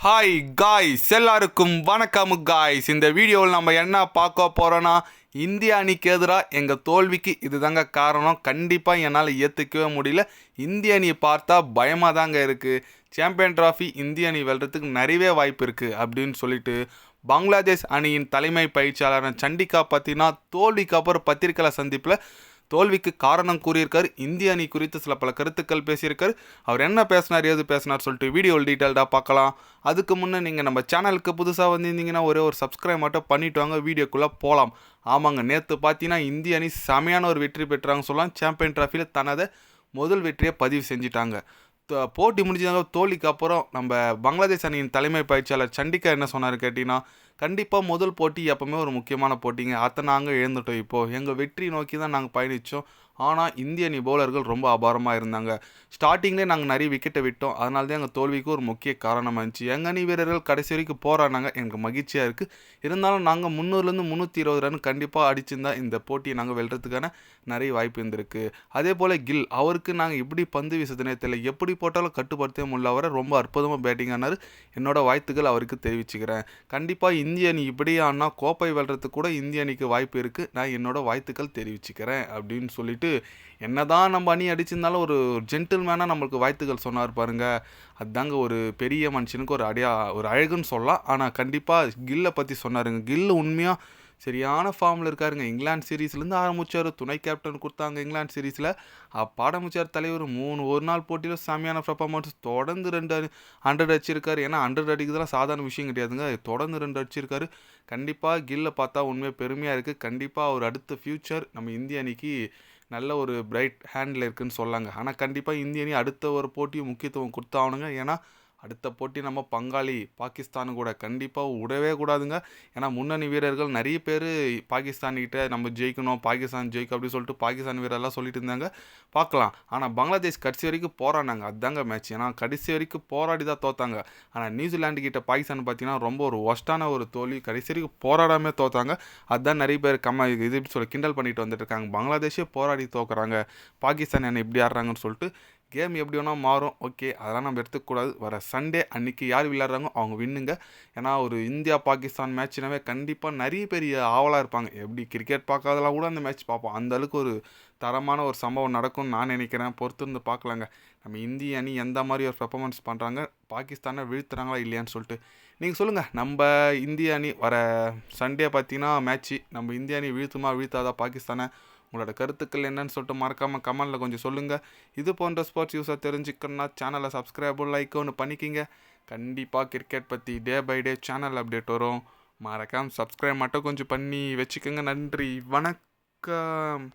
Hi guys எல்லாருக்கும் வணக்கம் guys இந்த வீடியோவில் நம்ம என்ன பார்க்க போகிறோன்னா இந்திய அணிக்கு எதிராக எங்கள் தோல்விக்கு இதுதாங்க காரணம். கண்டிப்பாக என்னால் ஏற்றுக்கவே முடியல. இந்திய அணியை பார்த்தா பயமாக தாங்க இருக்குது சாம்பியன் ட்ராஃபி இந்திய அணி வெல்றதுக்கு நிறையவே வாய்ப்பு இருக்குது அப்படின்னு சொல்லிட்டு பங்களாதேஷ் அணியின் தலைமை பயிற்சியாளரான சண்டிகா பார்த்தீங்கன்னா தோல்விக்கு அப்புறம் பத்திரிக்கை சந்திப்பில் தோல்விக்கு காரணம் கூறியிருக்கார். இந்திய அணி குறித்து சில பல கருத்துக்கள் பேசியிருக்கார். அவர் என்ன பேசினார் ஏது பேசினார் சொல்லிட்டு வீடியோவில் டீட்டெயில்டாக பார்க்கலாம். அதுக்கு முன்னே நீங்கள் நம்ம சேனலுக்கு புதுசாக வந்திருந்தீங்கன்னா ஒரே ஒரு சப்ஸ்கிரைப் மட்டும் பண்ணிட்டு வாங்க வீடியோக்குள்ளே போகலாம் ஆமாங்க நேற்று பார்த்தீங்கன்னா இந்திய அணி செமையான ஒரு வெற்றி பெற்றாங்க சொல்லலாம். சாம்பியன் ட்ராஃபியில் தனது முதல் வெற்றியை பதிவு செஞ்சிட்டாங்க. போட்டி முடிஞ்சாங்க தோல்விக்கு அப்புறம் நம்ம பங்களாதேஷ் அணியின் தலைமை பயிற்சியாளர் சண்டிகா என்ன சொன்னார் கேட்டிங்கன்னா கண்டிப்பாக முதல் போட்டி எப்போவுமே ஒரு முக்கியமான போட்டிங்க. அதை நாங்கள் எழுந்துட்டோம் இப்போது எங்கள் வெற்றி நோக்கி தான் நாங்கள் பயணித்தோம் ஆனால் இந்திய அணி பவுலர்கள் ரொம்ப அபாரமாக இருந்தாங்க. ஸ்டார்டிங்லேயே நாங்கள் நிறைய விக்கெட்டை விட்டோம். அதனால தான் எங்கள் தோல்விக்கு ஒரு முக்கிய காரணமாக இருந்துச்சு. எங்கள் அணி வீரர்கள் கடைசி வரைக்கும் போராடினாங்க. எனக்கு மகிழ்ச்சியாக இருக்குது இருந்தாலும் நாங்கள் முந்நூறுலேருந்து முந்நூற்றி இருபது ரன் கண்டிப்பாக அடிச்சிருந்தா இந்த போட்டியை நாங்கள் வெல்றதுக்கான நிறைய வாய்ப்பு இருந்திருக்கு. அதே போல் கில் அவருக்கு நாங்கள் எப்படி பந்து வீசுதுனே தெரியல. எப்படி போட்டாலும் கட்டுப்படுத்தவே முடியல. அவரை ரொம்ப அற்புதமாக பேட்டிங் ஆனார். என்னோடய வாழ்த்துக்கள் அவருக்கு தெரிவிச்சுக்கிறேன். கண்டிப்பாக இந்திய அணி இப்படி ஆனால் கோப்பை வெல்றதுக்கு கூட இந்திய அணிக்கு வாய்ப்பு இருக்குது நான் என்னோடய வாழ்த்துக்கள் தெரிவிச்சுக்கிறேன் அப்படின்னு சொல்லிட்டு என்னதான் நம்ம அணி அடிச்சிருந்தாலும் ஒரு ஜென்டில்மேனாக நம்மளுக்கு வாழ்த்துக்கள் சொன்னார் பாருங்க. அதுதாங்க ஒரு பெரிய மனுஷனுக்கு ஒரு அடையா ஒரு அழகுன்னு சொல்லலாம். ஆனால் கண்டிப்பாக கில்லை பற்றி சொன்னாருங்க. கில்லு உண்மையாக சரியான ஃபார்மில் இருக்காருங்க. இங்கிலாந்து சீரீஸ்லேருந்து ஆரம்பித்தார் துணை கேப்டன் கொடுத்தாங்க இங்கிலாந்து சீரீஸில் பாடமுச்சார் தலைவர் மூணு ஒரு நாள் போட்டியில் செமையான பர்ஃபார்மன்ஸ் தொடர்ந்து ரெண்டு ஹண்ட்ரட் அடிச்சிருக்காரு. ஏன்னா ஹண்ட்ரட் அடிக்கிறதுலாம் சாதாரண விஷயம் கிடையாதுங்க. தொடர்ந்து ரெண்டு அடிச்சிருக்காரு. கண்டிப்பாக கில்லை பார்த்தா உண்மையாக பெருமையாக இருக்குது கண்டிப்பாக அவர் அடுத்த ஃப்யூச்சர் நம்ம இந்திய அணிக்கு நல்ல ஒரு பிரைட் ஹேண்டில் இருக்குதுன்னு சொல்லாங்க. ஆனால் கண்டிப்பாக இந்திய அணி அடுத்த ஒரு போட்டியும் முக்கியத்துவம் கொடுத்தாகணுங்க. ஏன்னா அடுத்த போட்டி நம்ம பங்காளி பாகிஸ்தான் கூட. கண்டிப்பாக விடவே கூடாதுங்க. ஏன்னா முன்னணி வீரர்கள் நிறைய பேர் பாகிஸ்தான்கிட்ட நம்ம ஜெயிக்கணும் பாகிஸ்தான் ஜெயிக்கும் அப்படின்னு சொல்லிட்டு பாகிஸ்தான் வீரர்லாம் சொல்லிட்டு இருந்தாங்க. பார்க்கலாம். ஆனால் பங்களாதேஷ் கடைசி வரைக்கும் போராடினாங்க. அதுதாங்க மேட்ச் ஏன்னா கடைசி வரைக்கும் போராடி தான் தோத்தாங்க. ஆனால் நியூசிலாண்டு கிட்ட பாகிஸ்தான் பார்த்தீங்கன்னா ரொம்ப ஒரு ஒஸ்டான ஒரு தோல்வி. கடைசி வரைக்கும் போராடாமே தோத்தாங்க. அதுதான் நிறைய பேர் கம்ம இது இப்படி சொல்லி கிண்டல் பண்ணிட்டு வந்துட்டு இருக்காங்க. பங்களாதேஷே போராடி தோக்குறாங்க. பாகிஸ்தான் என்ன இப்படி ஆடுறாங்கன்னு சொல்லிட்டு கேம் எப்படி வேணால் மாறும். ஓகே அதெல்லாம் நம்ம எடுத்துக்கூடாது வர சண்டே அன்றைக்கி யார் விளையாடுறாங்க அவங்க வின்னுங்க. ஏன்னா ஒரு இந்தியா பாகிஸ்தான் மேட்ச்னாவே கண்டிப்பாக நிறைய பெரிய ஆவலாக இருப்பாங்க. எப்படி கிரிக்கெட் பார்க்காதெல்லாம் கூட அந்த மேட்ச் பார்ப்போம். அந்த அளவுக்கு ஒரு தரமான ஒரு சம்பவம் நடக்கும்னு நான் நினைக்கிறேன். பொறுத்து இருந்து பார்க்கலாங்க. நம்ம இந்திய அணி எந்த மாதிரி ஒரு பெர்ஃபார்மன்ஸ் பண்ணுறாங்க பாகிஸ்தானை வீழ்த்துறாங்களா இல்லையான்னு சொல்லிட்டு. நீங்கள் சொல்லுங்கள் நம்ம இந்திய அணி வர சண்டே பார்த்தீங்கன்னா மேட்ச்சு நம்ம இந்திய அணி வீழ்த்துமா வீழ்த்தாதா? பாகிஸ்தானை உங்களோட கருத்துக்கள் என்னன்னு சொல்லிட்டு மறக்காமல் கமெண்டில் கொஞ்சம் சொல்லுங்கள் இது போன்ற ஸ்போர்ட்ஸ் யூஸாக தெரிஞ்சுக்கணும்னா சேனலை சப்ஸ்கிரைபும் லைக் ஒன்று பண்ணிக்கிங்க. கண்டிப்பாக கிரிக்கெட் பற்றி day by day channel update வரும். மறக்காமல் சப்ஸ்கிரைப் மட்டும் கொஞ்சம் பண்ணி வச்சுக்கோங்க. நன்றி. வணக்கம்.